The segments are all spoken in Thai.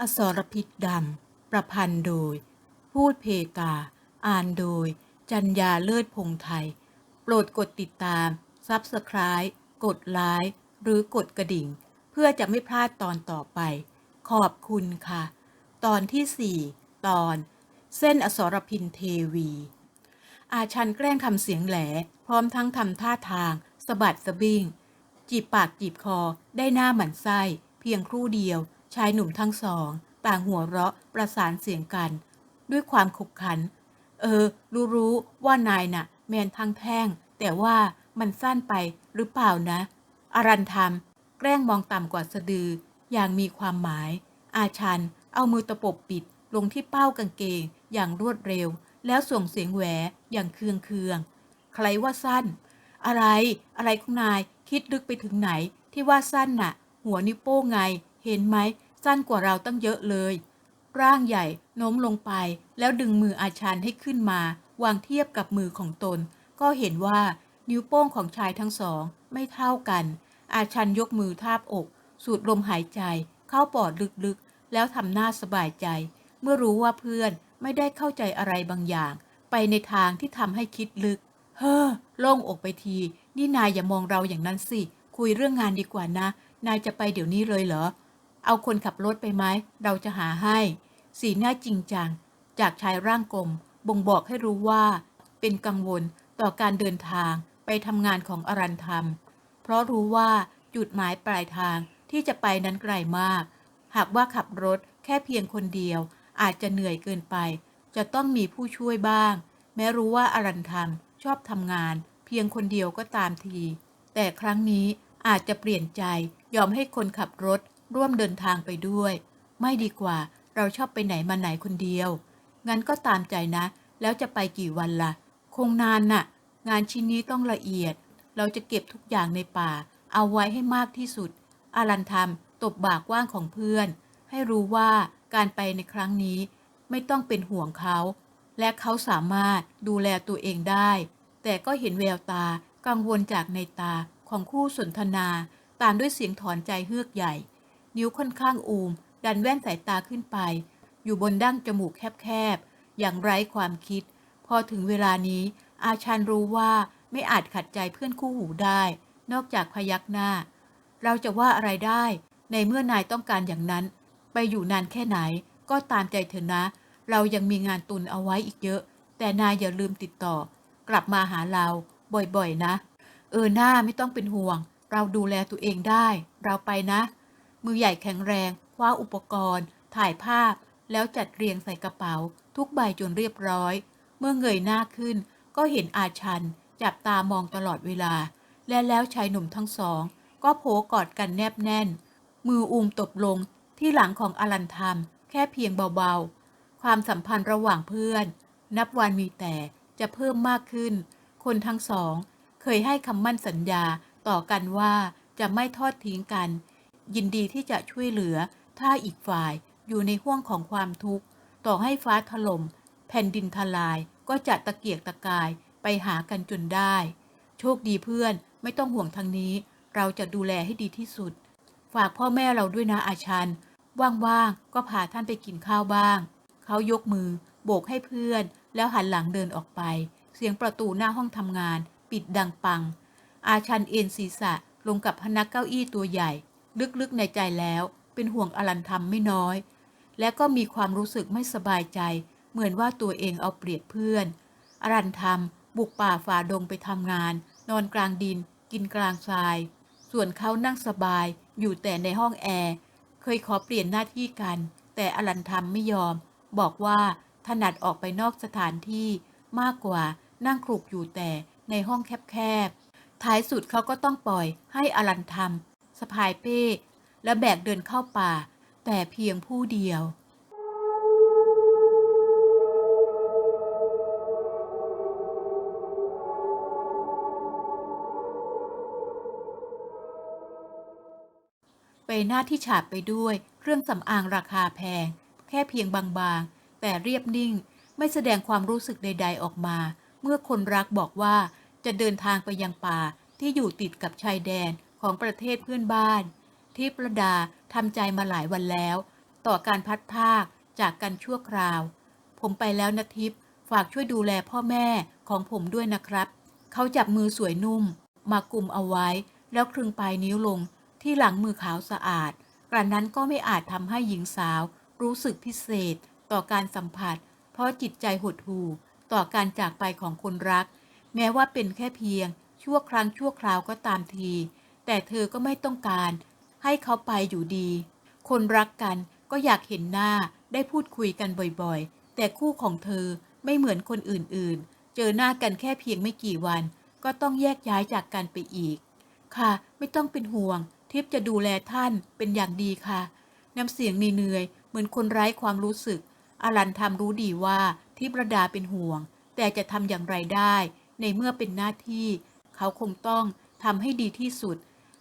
องอสรพิษดำ ประพันธ์โดย พูดเพกา อ่านโดย จัญญาเลิศพงไทย โปรดกดติดตาม ซับสไคร b ์กดไลค์หรือกดกระดิ่ง เพื่อจะไม่พลาดตอนต่อไป ขอบคุณค่ะ ตอนที่ 4 ตอน เส้นอสรพินเทวี อาชันแกล้งทำเสียงแหล พร้อมทั้งทำท่าทางสะบัดสะบิ้งจีบปากจีบคอได้หน้าหมันไส้ เพียงครู่เดียว ชายหนุ่มทั้งสอง ต่างหัวเราะประสานเสียงกัน ด้วยความขบขัน เออ รู้รู้ว่านายน่ะ แมนทั้งแท่ง แต่ว่ามันสั้นไปหรือเปล่านะอารันทำแกล้งมองต่ำกว่าสะดือ อย่างมีความหมาย อาชันเอามือตะปบปิดลงที่เป้ากางเกงอย่างรวดเร็ว แล้วส่งเสียงแหวอย่างเคืองเคืองๆใครว่าสั้น อะไร อะไรของนายคิดลึกไปถึงไหนที่ว่าสั้นน่ะ หัวนิ้วโป้งไง เห็นไหม สั้นกว่าเราตั้งเยอะเลย ร่างใหญ่โน้มลงไปแล้วดึงมืออาชันให้ขึ้นมา วางเทียบกับมือของตน ก็เห็นว่านิ้วโป้งของชายทั้งสอง ไม่เท่ากัน อาชันยกมือทาบอก สูดลมหายใจ เข้าปอดลึกๆ แล้วทำหน้าสบายใจ เมื่อรู้ว่าเพื่อนไม่ได้เข้าใจอะไรบางอย่าง ไปในทางที่ทำให้คิดลึก เฮ้อโล่งอกไปที นี่นายอย่ามองเราอย่างนั้นสิ คุยเรื่องงานดีกว่านะ นายจะไปเดี๋ยวนี้เลยเหรอ เอาคนขับรถไปไหม เราจะหาให้ สีหน้าจริงจัง จากชายร่างกลม บ่งบอกให้รู้ว่า เป็นกังวลต่อการเดินทางไปทำงานของอรันธรรม เพราะรู้ว่าจุดหมายปลายทางที่จะไปนั้นไกลมาก หากว่าขับรถแค่เพียงคนเดียว อาจจะเหนื่อยเกินไป จะต้องมีผู้ช่วยบ้าง แม้รู้ว่าอรันธรรมชอบทำงาน เพียงคนเดียวก็ตามที แต่ครั้งนี้อาจจะเปลี่ยนใจยอมให้คนขับรถ ร่วมเดินทางไปด้วย ไม่ดีกว่าเราชอบไปไหนมาไหนคนเดียว งั้นก็ตามใจนะ แล้วจะไปกี่วันละ่ะ คงนานน่ะ งานชิ้นนี้ต้องละเอียด เราจะเก็บทุกอย่างในป่า เอาไว้ให้มากที่สุด อารันทำตบบากว่างของเพื่อน ให้รู้ว่าการไปในครั้งนี้ ไม่ต้องเป็นห่วงเขา และเขาสามารถดูแลตัวเองได้ แต่ก็เห็นแววตากังวลจากในตาของคู่สนทนา ตามด้วยเสียงถอนใจเฮือกใหญ่ นิ้วค่อนข้างอูม ดันแว่นสายตาขึ้นไป อยู่บนดั้งจมูกแคบๆ อย่างไร้ความคิด พอถึงเวลานี้ อาชันรู้ว่าไม่อาจขัดใจเพื่อนคู่หูได้ นอกจากพยักหน้า เราจะว่าอะไรได้ ในเมื่อนายต้องการอย่างนั้น ไปอยู่นานแค่ไหน ก็ตามใจเถอะนะ เรายังมีงานตุนเอาไว้อีกเยอะ แต่นายอย่าลืมติดต่อ กลับมาหาเรา บ่อยๆ นะ เออหน้าไม่ต้องเป็นห่วง เราดูแลตัวเองได้ เราไปนะ มือใหญ่แข็งแรงคว้าอุปกรณ์ ถ่ายภาพ แล้วจัดเรียงใส่กระเป๋า ทุกใบจนเรียบร้อย เมื่อเงยหน้าขึ้น ก็เห็นอาชัน จับตามองตลอดเวลา และแล้วชายหนุ่มทั้งสอง ก็โผกอดกันแนบแน่น มืออุ้มตบลงที่หลังของอลันธรรมแค่เพียงเบาๆ ความสัมพันธ์ระหว่างเพื่อน นับวันมีแต่จะเพิ่มมากขึ้น คนทั้งสอง เคยให้คำมั่นสัญญาต่อกันว่าจะไม่ทอดทิ้งกัน ยินดีที่จะช่วยเหลือ ถ้าอีกฝ่ายอยู่ในห่วงของความทุกข์ ต่อให้ฟ้าถล่มแผ่นดินทลายก็จะตะเกียกตะกายไปหากันจนได้ โชคดีเพื่อนไม่ต้องห่วงทางนี้ เราจะดูแลให้ดีที่สุด ฝากพ่อแม่เราด้วยนะอาชัน ว่างๆ ก็พาท่านไปกินข้าวบ้าง เขายกมือ โบกให้เพื่อน แล้วหันหลังเดินออกไป เสียงประตูหน้าห้องทำงาน ปิดดังปัง อาชันเอ็นศีรษะลงกับพนักเก้าอี้ตัวใหญ่ ลึกๆในใจแล้ว เป็นห่วงอลันธรรมไม่น้อย และก็มีความรู้สึกไม่สบายใจ เหมือนว่าตัวเองเอาเปรียบเพื่อน อรันธรรม บุกป่าฝ่าดงไปทำงาน นอนกลางดิน กินกลางทราย ส่วนเขานั่งสบายอยู่แต่ในห้องแอร์ เคยขอเปลี่ยนหน้าที่กัน แต่อลันธรรมไม่ยอม บอกว่าถนัดออกไปนอกสถานที่มากกว่านั่งคลุกอยู่แต่ในห้องแคบๆ ท้ายสุดเขาก็ต้องปล่อยให้อลันธรรม สะพายเป้ และแบกเดินเข้าป่า แต่เพียงผู้เดียว ไปหน้าที่ฉาบไปด้วยเครื่องสำอางราคาแพง แค่เพียงบางๆ แต่เรียบนิ่งไม่แสดงความรู้สึกใด ๆออกมา เมื่อคนรักบอกว่าจะเดินทางไปยังป่าที่อยู่ติดกับชายแดน ของประเทศเพื่อนบ้านททิพระดาทำใจมาหลายวันแล้ว ต่อการพัดพากจากกันชั่วคราว ผมไปแล้วนะทิพย์ฝากช่วยดูแลพ่อแม่ของผมด้วยนะครับ เขาจับมือสวยนุ่ม มากลุ่มเอาไว้ แล้วคลึงปลายนิ้วลง ที่หลังมือขาวสะอาด กระนั้นก็ไม่อาจทำให้หญิงสาวรู้สึกพิเศษ ต่อการสัมผัส เพราะจิตใจหดหู่ต่อการจากไปของคนรัก แม้ว่าเป็นแค่เพียง ชั่วครั้งชั่วคราวก็ตามที แต่เธอก็ไม่ต้องการ ให้เขาไปอยู่ดี คนรักกันก็อยากเห็นหน้าได้พูดคุยกันบ่อยๆ แต่คู่ของเธอไม่เหมือนคนอื่นๆ เจอหน้ากันแค่เพียงไม่กี่วัน ก็ต้องแยกย้ายจากกันไปอีก ค่ะ ไม่ต้องเป็นห่วง ทิพย์จะดูแลท่านเป็นอย่างดีค่ะน้ำเสียงเหนื่อยๆเหมือนคนไร้ความรู้สึก อลันทำรู้ดีว่าทิพย์ระดาเป็นห่วง แต่จะทำอย่างไรได้ ในเมื่อเป็นหน้าที่ เขาคงต้องทำให้ดีที่สุด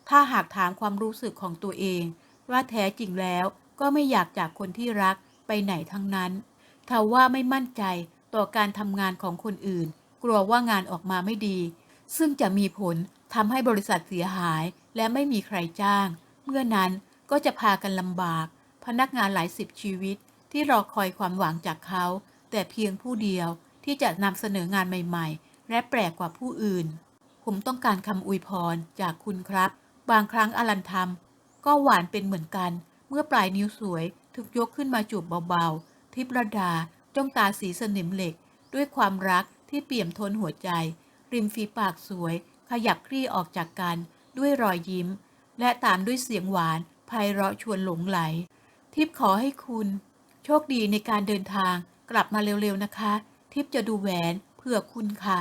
ถ้าหากถามความรู้สึกของตัวเอง ว่าแท้จริงแล้วก็ไม่อยากจากคนที่รักไปไหนทั้งนั้นทว่าไม่มั่นใจต่อการทำงานของคนอื่น กลัวว่างานออกมาไม่ดี ซึ่งจะมีผลทำให้บริษัทเสียหายและไม่มีใครจ้าง เมื่อนั้นก็จะพากันลำบาก พนักงานหลายสิบชีวิตที่รอคอยความหวังจากเขา แต่เพียงผู้เดียวที่จะนำเสนองานใหม่ ๆ และแปลกกว่าผู้อื่น ผมต้องการคำอวยพรจากคุณครับ บางครั้งอลันทำก็หวานเป็นเหมือนกัน เมื่อปลายนิ้วสวยถูกยกขึ้นมาจูบเบาๆ ทิพระดาจ้องตาสีสนิมเหล็ก ด้วยความรักที่เปี่ยมทนหัวใจ ริมฝีปากสวย ขยับคลี่ออกจากกัน ด้วยรอยยิ้ม และตามด้วยเสียงหวานไพเราะชวนหลงไหล ทิพขอให้คุณ โชคดีในการเดินทางกลับมาเร็วๆนะคะ ทิพจะดูแหวนเพื่อคุณค่ะ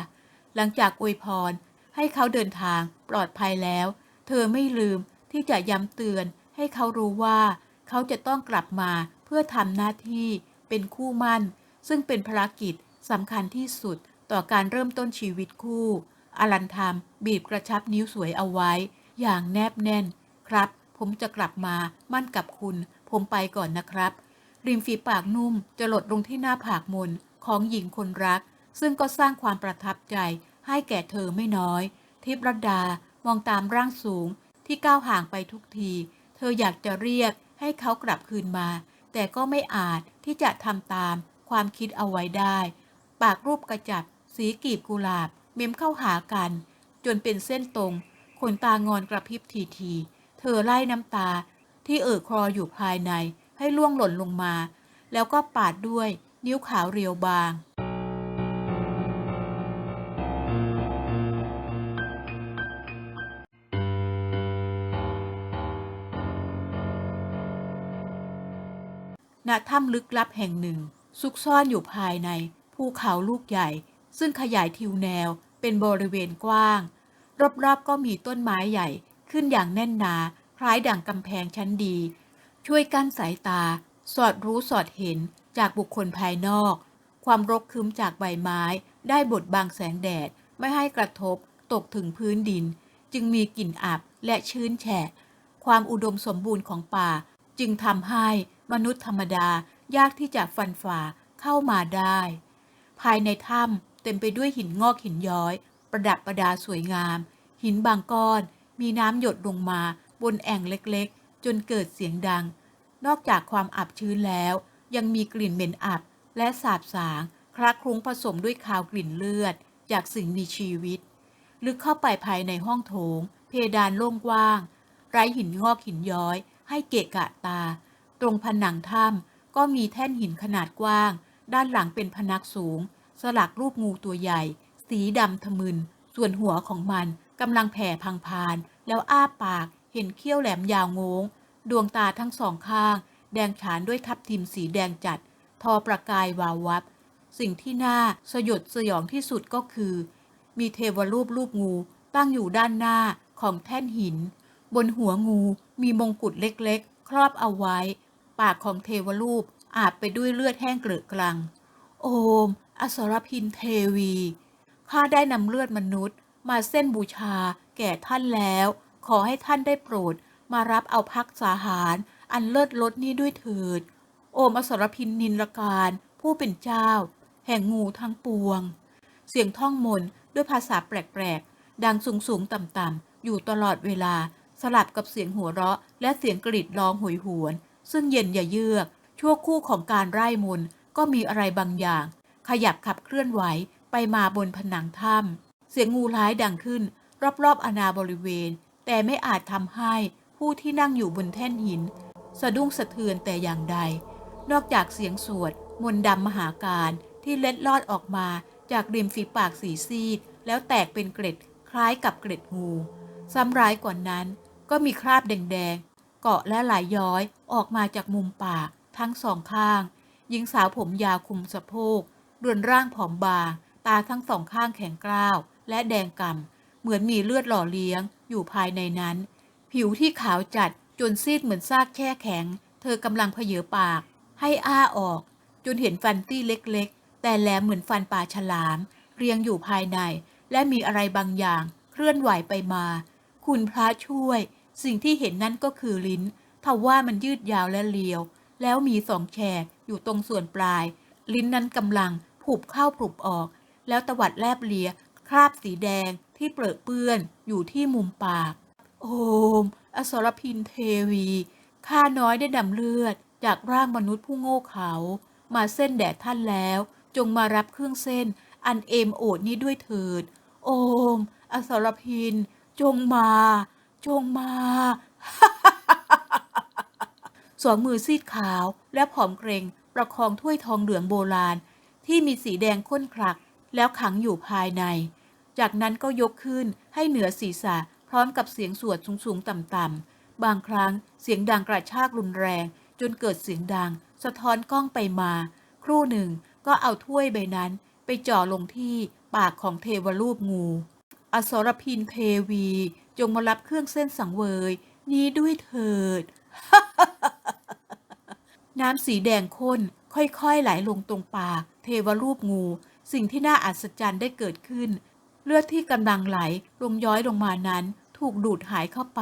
หลังจากอวยพร ให้เขาเดินทางปลอดภัยแล้ว เธอไม่ลืมที่จะย้ำเตือนให้เขารู้ว่า เขาจะต้องกลับมาเพื่อทำหน้าที่เป็นคู่มั่น ซึ่งเป็นภารกิจสำคัญที่สุดต่อการเริ่มต้นชีวิตคู่ อลันทามบีบกระชับนิ้วสวยเอาไว้ อย่างแนบแน่น ครับ ผมจะกลับมามั่นกับคุณ ผมไปก่อนนะครับ ริมฝีปากนุ่มจะหลดลงที่หน้าผากมนของหญิงคนรัก ซึ่งก็สร้างความประทับใจให้แก่เธอไม่น้อย ทิพรดา มองตามร่างสูงที่ก้าวห่างไปทุกที เธออยากจะเรียกให้เขากลับคืนมา แต่ก็ไม่อาจที่จะทำตามความคิดเอาไว้ได้ ปากรูปกระจับ สีกีบกุหลาบ เม้มเข้าหากัน จนเป็นเส้นตรงขนตางอนกระพริบทีที เธอไล่น้ำตาที่เอ่อคลออยู่ภายในให้ล่วงหล่นลงมา แล้วก็ปาดด้วยนิ้วขาวเรียวบาง ณถ้ำลึกลับแห่งหนึ่ง ซุกซ่อนอยู่ภายในภูเขาลูกใหญ่ ซึ่งขยายทิวแนวเป็นบริเวณกว้าง รอบๆก็มีต้นไม้ใหญ่ขึ้นอย่างแน่นหนา คล้ายดั่งกำแพงชั้นดี ช่วยกั้นสายตา สอดรู้สอดเห็นจากบุคคลภายนอก ความรกคึมจากใบไม้ ได้บดบังแสงแดดไม่ให้กระทบ ตกถึงพื้นดิน จึงมีกลิ่นอับและชื้นแฉะ ความอุดมสมบูรณ์ของป่าจึงทำให้ มนุษย์ธรรมดายากที่จะฟันฝ่าเข้ามาได้ ภายในถ้ำเต็มไปด้วยหินงอกหินย้อย ประดับประดาสวยงาม หินบางก้อน มีน้ำหยดลงมาบนแอ่งเล็กๆ จนเกิดเสียงดัง นอกจากความอับชื้นแล้ว ยังมีกลิ่นเหม็นอับและสาบสางคลักคลุ้งผสมด้วยคาวกลิ่นเลือด จากสิ่งมีชีวิต ลึกเข้าไปภายในห้องโถง เพดานโล่งกว้าง ไร้หินงอกหินย้อย ให้เกะกะตา ตรงผนังถ้ำก็มีแท่นหินขนาดกว้าง ด้านหลังเป็นพนักสูง สลักรูปงูตัวใหญ่ สีดำทะมึน ส่วนหัวของมันกำลังแผ่พังพาน แล้วอ้าปาก เห็นเขี้ยวแหลมยาวงง ดวงตาทั้งสองข้าง แดงฉานด้วยทับทิมสีแดงจัด ทอประกายวาววับ สิ่งที่น่าสยดสยองที่สุดก็คือ มีเทวรูปรูปงูตั้งอยู่ด้านหน้าของแท่นหิน บนหัวงูมีมงกุฎเล็กๆ ครอบเอาไว้ ปากของเทวรูปอาบไปด้วยเลือดแห้งเกลือกลัง โอม อสรพินเทวี ข้าได้นำเลือดมนุษย์ มาเส้นบูชาแก่ท่านแล้ว ขอให้ท่านได้โปรด มารับเอาพักสาหารอันเลิศลดนี้ด้วยเถิด โอมอสรพินนินรการผู้เป็นเจ้า แห่งงูทั้งปวง เสียงท่องมนต์ด้วยภาษาแปลกๆ ดังสูงสูงๆต่ำๆอยู่ตลอดเวลา สลับกับเสียงหัวเราะ และเสียงกรีดร้องโหยหวน ซึ่งเย็นอย่าเยือก ชั่วคู่ของการไร้มนก็มีอะไรบางอย่าง ขยับขับเคลื่อนไหวไปมาบนผนังถ้ำเสียงงูร้ายดังขึ้น รอบๆอาณาบริเวณ แต่ไม่อาจทำให้ผู้ที่นั่งอยู่บนแท่นหิน สะดุ้งสะเทือนแต่อย่างใด นอกจากเสียงสวด มนต์ดำมหาการที่เล็ดลอดออกมาจากริมฝีปากสีซีด แล้วแตกเป็นเกล็ดคล้ายกับเกล็ดงู ซ้ำร้ายกว่านั้นก็มีคราบแดง เกาะและไหลยย้อยออกมาจากมุมปาก ทั้งสองข้าง หญิงสาวผมยาวคุมสะโพกเรือนร่างผอมบาง ตาทั้งสองข้างแข็งกร้าว และแดงกำ่ำเหมือนมีเลือดหล่อเลี้ยง อยู่ภายในนั้น ผิวที่ขาวจัดจนซีดเหมือนซากแช่แข็ง เธอกำลังเพเยอปาก ให้อ้าออก จนเห็นฟันตี้เล็กๆ แต่แหลมเหมือนฟันปลาฉลาม เรียงอยู่ภายใน และมีอะไรบางอย่างเคลื่อนไหวไปมา คุณพระช่วย สิ่งที่เห็นนั่นก็คือลิ้นทว่ามันยืดยาวและเลียว แล้วมีสองแฉกอยู่ตรงส่วนปลาย ลิ้นนั้นกำลังผูบเข้าผูบออก แล้วตวัดแลบเลีย คราบสีแดงที่เปรอะเปื้อนอยู่ที่มุมปาก โอม อสรพินเทวีข้าน้อยได้ดำเลือด จากร่างมนุษย์ผู้โง่เขา มาเส้นแด่ท่านแล้ว จงมารับเครื่องเส้น อันเอมโอดนี้ด้วยเถิด โอม อสรพิน จงมา จงมา สองมือซีดขาวและผอมเกรงประคองถ้วยทองเหลืองโบราณ ที่มีสีแดงข้นคลัก แล้วขังอยู่ภายใน จากนั้นก็ยกขึ้นให้เหนือศีรษะพร้อมกับเสียงสวดสูง ๆ ต่ำ ๆ บางครั้งเสียงดังกระชากรุนแรง จนเกิดเสียงดัง สะท้อนกล้องไปมา ครู่หนึ่งก็เอาถ้วยใบนั้นไปจ่อลงที่ปากของเทวรูปงู อสรพินเทวี จงมารับเครื่องเส้นสังเวย นี้ด้วยเถิด น้ำสีแดงข้น ค่อยๆไหลลงตรงปาก เทวรูปงู สิ่งที่น่าอัศจรรย์ได้เกิดขึ้น เลือดที่กำลังไหลลงย้อยลงมานั้น ถูกดูดหายเข้าไป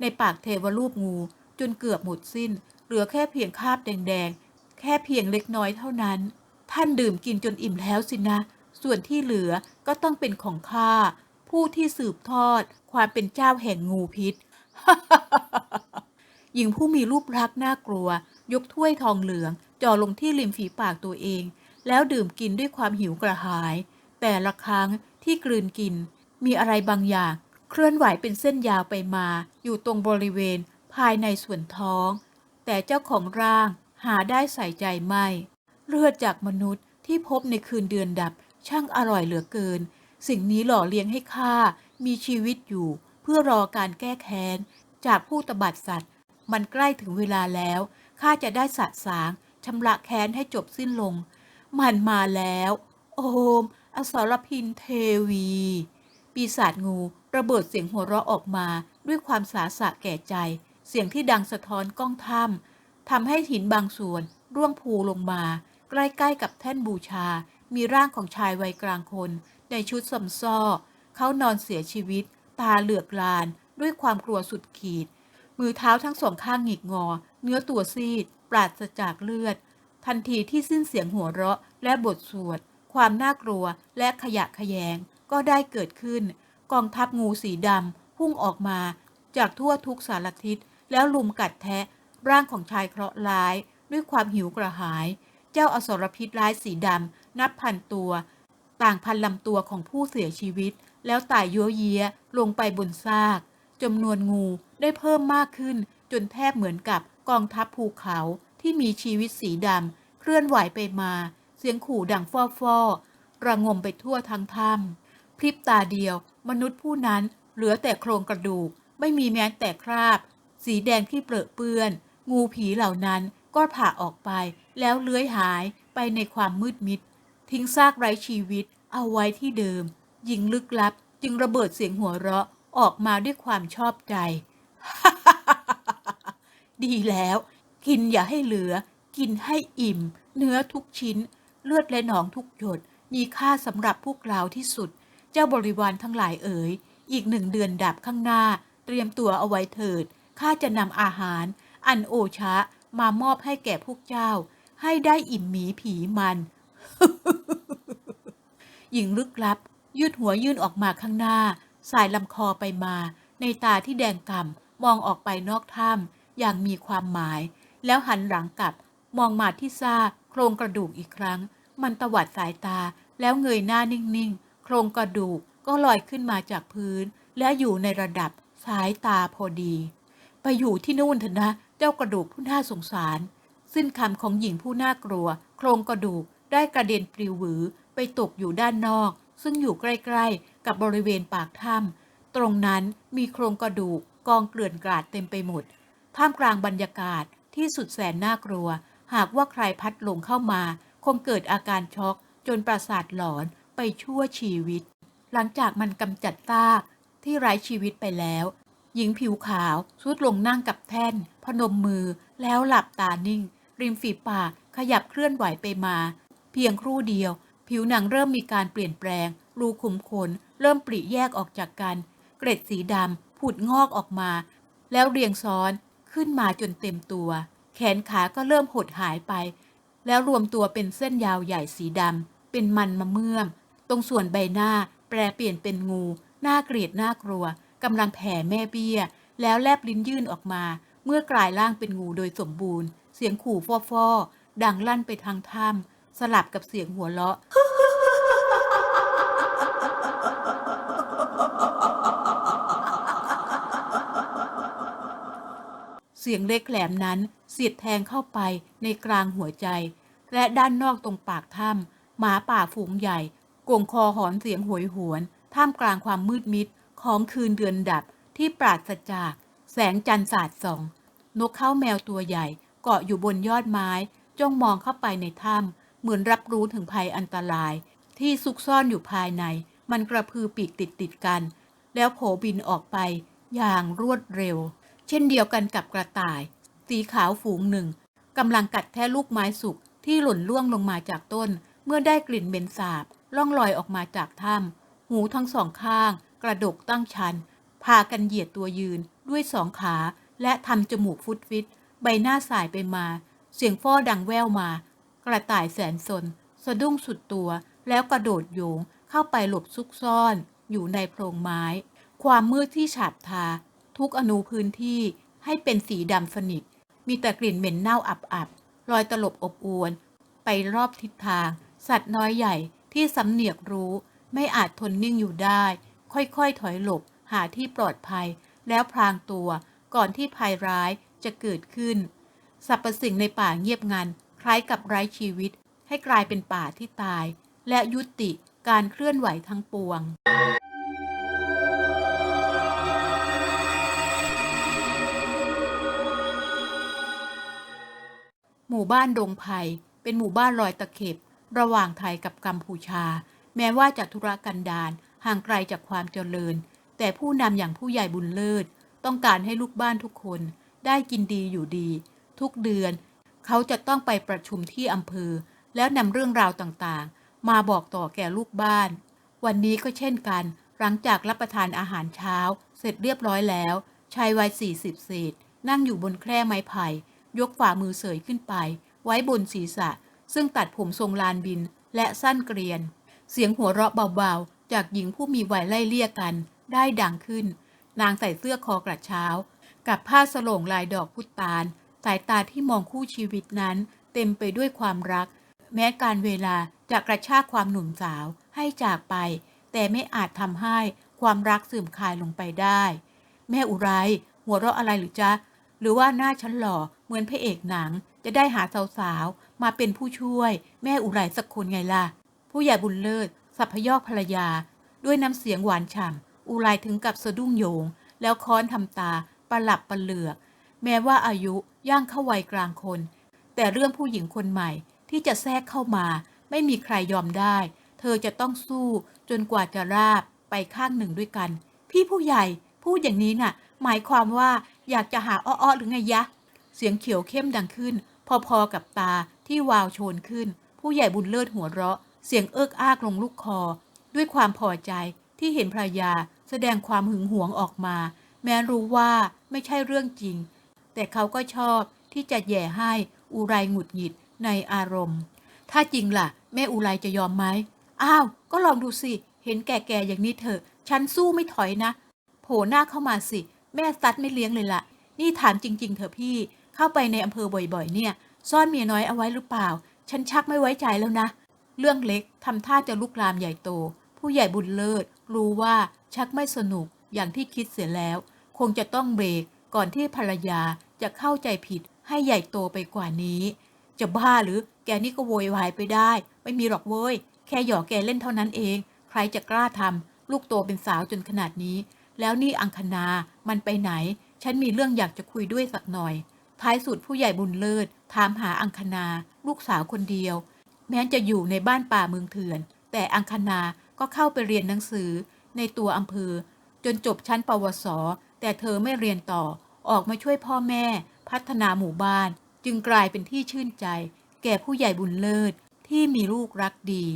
ในปากเทวรูปงู จนเกือบหมดสิ้น เหลือแค่เพียงคราบแดงๆ แค่เพียงเล็กน้อยเท่านั้น ท่านดื่มกินจนอิ่มแล้วสินะ ส่วนที่เหลือก็ต้องเป็นของข้า ผู้ที่สืบทอด ความเป็นเจ้าแห่งงูพิษ หญิงผู้มีรูปลักษณ์น่ากลัว ยกถ้วยทองเหลือง จ่อลงที่ริมฝีปากตัวเอง แล้วดื่มกินด้วยความหิวกระหาย แต่ละครั้งที่กลืนกิน มีอะไรบางอย่าง เคลื่อนไหวเป็นเส้นยาวไปมา อยู่ตรงบริเวณภายในส่วนท้อง แต่เจ้าของร่างหาได้ใส่ใจไม่ เลือดจากมนุษย์ที่พบในคืนเดือนดับช่างอร่อยเหลือเกิน สิ่งนี้หล่อเลี้ยงให้ข้ามีชีวิตอยู่ เพื่อรอการแก้แค้น จากผู้ตบัดสัตว์ มันใกล้ถึงเวลาแล้วข้าจะได้สะสางชำระแค้นให้จบสิ้นลง มันมาแล้ว โอม อสรพินเทวี ปีศาจงูระเบิดเสียงหัวเราะออกมาด้วยความสาสะแก่ใจ เสียงที่ดังสะท้อนก้องถ้ำทำให้หินบางส่วนร่วงพูลงมา ใกล้ๆกับแท่นบูชา มีร่างของชายวัยกลางคน ในชุดสมซ้อเขานอนเสียชีวิต ตาเหลือกลาน ด้วยความกลัวสุดขีด มือเท้าทั้งสองข้างหงิกงอ เนื้อตัวซีด ปราศจากเลือด ทันทีที่สิ้นเสียงหัวเราะและบทสวด ความน่ากลัวและขยะขยง ก็ได้เกิดขึ้น กองทัพงูสีดำพุ่งออกมา จากทั่วทุกสารทิศ แล้วลุมกัดแทะ ร่างของชายเคราะห์ร้าย ด้วยความหิวกระหาย เจ้าอสรพิษร้ายสีดำนับพันตัว ต่างพันลำตัวของผู้เสียชีวิต แล้วไต่ยัวเยียลงไปบนซากจำนวนงูได้เพิ่มมากขึ้น จนแทบเหมือนกับกองทัพภูเขาที่มีชีวิตสีดำเคลื่อนไหวไปมา เสียงขู่ดังฟอฟอๆระงมไปทั่วทั้งถ้ำพริบตาเดียว มนุษย์ผู้นั้นเหลือแต่โครงกระดูก ไม่มีแม้แต่คราบ สีแดงที่เปรอะเปื้อน งูผีเหล่านั้นก็ผ่าออกไป แล้วเลื้อยหายไปในความมืดมิด ทิ้งซากไร้ชีวิตเอาไว้ที่เดิม หญิงลึกลับ จึงระเบิดเสียงหัวเราะออกมาด้วยความชอบใจ ดีแล้ว กินอย่าให้เหลือ กินให้อิ่ม เนื้อทุกชิ้น เลือดและหนองทุกหยด มีค่าสำหรับพวกเราที่สุด เจ้าบริวารทั้งหลายเอ๋ย อีกหนึ่งเดือนดับข้างหน้า เตรียมตัวเอาไว้เถิด ข้าจะนำอาหาร อันโอชะมามอบให้แก่พวกเจ้า ให้ได้อิ่มหมีผีมัน หญิงลึกลับ ยืดหัวยื่นออกมาข้างหน้า สายลำคอไปมา ในตาที่แดงก่ำมองออกไปนอกถ้ำอย่างมีความหมาย แล้วหันหลังกลับ มองมาที่ซากโครงกระดูกอีกครั้ง มันตวัดสายตา แล้วเงยหน้านิ่งๆ โครงกระดูกก็ลอยขึ้นมาจากพื้น และอยู่ในระดับสายตาพอดี ไปอยู่ที่นู่นเถอะนะ เจ้ากระดูกผู้น่าสงสาร สิ้นคำของหญิงผู้น่ากลัว โครงกระดูก ได้กระเด็นปลิวหวือไปตกอยู่ด้านนอก ซึ่งอยู่ใกล้ๆ กับบริเวณปากถ้ำตรงนั้นมีโครงกระดูกกองเกลื่อนกลาดเต็มไปหมด ท่ามกลางบรรยากาศที่สุดแสนน่ากลัว หากว่าใครพัดหลงเข้ามา คงเกิดอาการช็อก จนประสาทหลอนไปชั่วชีวิต หลังจากมันกำจัดซากที่ไร้ชีวิตไปแล้ว หญิงผิวขาวสุดลงนั่งกับแท่น พนมมือแล้วหลับตานิ่ง ริมฝีปากขยับเคลื่อนไหวไปมา พียงครู่เดียว ผิวหนังเริ่มมีการเปลี่ยนแปลง รูขุมขน เริ่มปริแยกออกจากกัน เกร็ดสีดำผุดงอกออกมา แล้วเรียงซ้อนขึ้นมาจนเต็มตัว แขนขาก็เริ่มหดหายไป แล้วรวมตัวเป็นเส้นยาวใหญ่สีดำเป็นมันมะเมื่อม ตรงส่วนใบหน้า แปลเปลี่ยนเป็นงูหน่าเกลียดน่ากลัวกำลังแผ่แม่เบี้ย แล้วแลบลิ้นยื่นออกมา เมื่อกลายร่างเป็นงูโดยสมบูรณ์ เสียงขู่ฟอๆดังลั่นไปทางถ้ำ สลับกับเสียงหัวเราะ เสียงเล็กแหลมนั้นเสียดแทงเข้าไปในกลางหัวใจ และด้านนอกตรงปากถ้ำหมาป่าฝูงใหญ่โกงคอหอนเสียงโหยหวน ท่ามกลางความมืดมิดของคืนเดือนดับที่ปราศจาก แสงจันทร์สาดส่อง นกเข้าแมวตัวใหญ่เกาะอยู่บนยอดไม้ จ้องมองเข้าไปในถ้ำ เหมือนรับรู้ถึงภัยอันตราย ที่ซุกซ่อนอยู่ภายใน มันกระพือปีกติดติดกัน แล้วโผบินออกไป อย่างรวดเร็ว เช่นเดียวกันกับกระต่าย สีขาวฝูงหนึ่งกำลังกัดแทะลูกไม้สุกที่หล่นล่วงลงมาจากต้น เมื่อได้กลิ่นเหม็นสาบล่องลอยออกมาจากถ้ำหูทั้งสองข้าง กระดกตั้งชัน พากันเหยียดตัวยืนด้วยสองขา และทำจมูกฟุดฟิต ใบหน้าสายไปมา เสียงฟ้อดังแว่วมา กระต่ายแสนสน สะดุ้งสุดตัวแล้วกระโดดโยงเข้าไปหลบซุกซ่อน อยู่ในโพรงไม้ ความมืดที่ฉาบทา ทุกอนูพื้นที่ให้เป็นสีดำสนิท มีแต่กลิ่นเหม็นเน่าอับๆลอยตลบอบอวน ไปรอบทิศทาง สัตว์น้อยใหญ่ที่สำเนียกรู้ ไม่อาจทนนิ่งอยู่ได้ ค่อยๆ ถอยหลบหาที่ปลอดภัย แล้วพรางตัวก่อนที่ภัยร้ายจะเกิดขึ้นสรรพสิ่งในป่าเงียบงัน ล้ายกับไร้ชีวิต ให้กลายเป็นป่าที่ตาย และยุติการเคลื่อนไหวทั้งปวงหมู่บ้านดงไผ่เป็นหมู่บ้านลอยตะเข็บ ระหว่างไทยกับกัมพูชา แม้ว่าจะธุรกันดารห่างไกลจากความเจริญ แต่ผู้นำอย่างผู้ใหญ่บุญเลิศ ต้องการให้ลูกบ้านทุกคน ได้กินดีอยู่ดี ทุกเดือน เขาจะต้องไปประชุมที่อำเภอ แล้วนำเรื่องราวต่างๆ มาบอกต่อแก่ลูกบ้าน วันนี้ก็เช่นกัน หลังจากรับประทานอาหารเช้า เสร็จเรียบร้อยแล้ว ชายวัยสี่สิบเศษ นั่งอยู่บนแคร่ไม้ไผ่ ยกฝ่ามือเสยขึ้นไป ไว้บนศีรษะ ซึ่งตัดผมทรงลานบินและสั้นเกรียน เสียงหัวเราะเบาๆ จากหญิงผู้มีวัยไล่เลี่ยกัน ได้ดังขึ้น นางใส่เสื้อคอกระเช้า กับผ้าสโลงลายดอกพุตาลายตาที่มองคู่ชีวิตนั้น เต็มไปด้วยความรัก แม้การเวลาจะกระชากความหนุ่มสาวให้จากไป แต่ไม่อาจทำให้ความรักเสื่อมคลายลงไปได้ แม่อุไรหัวเราะอะไรหรือจ๊ะ หรือว่าหน้าฉันหล่อเหมือนพระเอกหนัง จะได้หาสาวๆมาเป็นผู้ช่วย แม่อุไรสักคนไงล่ะ ผู้ใหญ่บุญเลิศสัพพยอกภรรยา ด้วยน้ำเสียงหวานฉ่ำอุไรถึงกับสะดุ้งโยง แล้วค้อนทำตาประหลับประเหลือก แม้ว่าอายุย่างเข้าวัยกลางคน แต่เรื่องผู้หญิงคนใหม่ที่จะแทรกเข้ามา ไม่มีใครยอมได้ เธอจะต้องสู้จนกว่าจะราบไปข้างหนึ่งด้วยกัน พี่ผู้ใหญ่พูดอย่างนี้น่ะ หมายความว่าอยากจะหาอ้อๆหรือไงยะ เสียงเขียวเข้มดังขึ้น พอๆกับตาที่วาวโชนขึ้น ผู้ใหญ่บุญเลิศหัวเราะ เสียงเอิกอ้ากลงลูกคอ ด้วยความพอใจที่เห็นภรรยาแสดงความหึงหวงออกมา แม้รู้ว่าไม่ใช่เรื่องจริง แต่เขาก็ชอบที่จะแย่ให้อุไรหงุดหงิดในอารมณ์ ถ้าจริงล่ะ แม่อุไรจะยอมไหมอ้าว ก็ลองดูสิ เห็นแก่ๆอย่างนี้เถอะ ฉันสู้ไม่ถอยนะพผล่หน้าเข้ามาสิ แม่ซัดไม่เลี้ยงเลยล่ะ นี่ถามจริง ๆ เถอะพี่ เข้าไปในอำเภอบ่อยๆ เนี่ย ซ่อนเมียน้อยเอาไว้หรือเปล่า ฉันชักไม่ไว้ใจแล้วนะ เรื่องเล็กทำท่าจะลุกลามใหญ่โต ผู้ใหญ่บุญเลิศ รู้ว่าชักไม่สนุกอย่างที่คิดเสียแล้ว คงจะต้องเบรกก่อนที่ภรรยา จะเข้าใจผิดให้ใหญ่โตไปกว่านี้ จะบ้าหรือแกนี่ก็โวยวายไปได้ ไม่มีหรอกเว้ย แค่หยอกแกเล่นเท่านั้นเอง ใครจะกล้าทำลูกโตเป็นสาวจนขนาดนี้ แล้วนี่อังคณา มันไปไหน ฉันมีเรื่องอยากจะคุยด้วยสักหน่อย ท้ายสุดผู้ใหญ่บุญเลิศถามหาอังคณา ลูกสาวคนเดียว แม้จะอยู่ในบ้านป่าเมืองเถื่อน แต่อังคณาก็เข้าไปเรียนหนังสือในตัวอำเภอ จนจบชั้นปวส แต่เธอไม่เรียนต่อ ออกมาช่วยพ่อแม่พัฒนาหมู่บ้าน จึงกลายเป็นที่ชื่นใจ แก่ผู้ใหญ่บุญเลิศที่มีลูกรักดี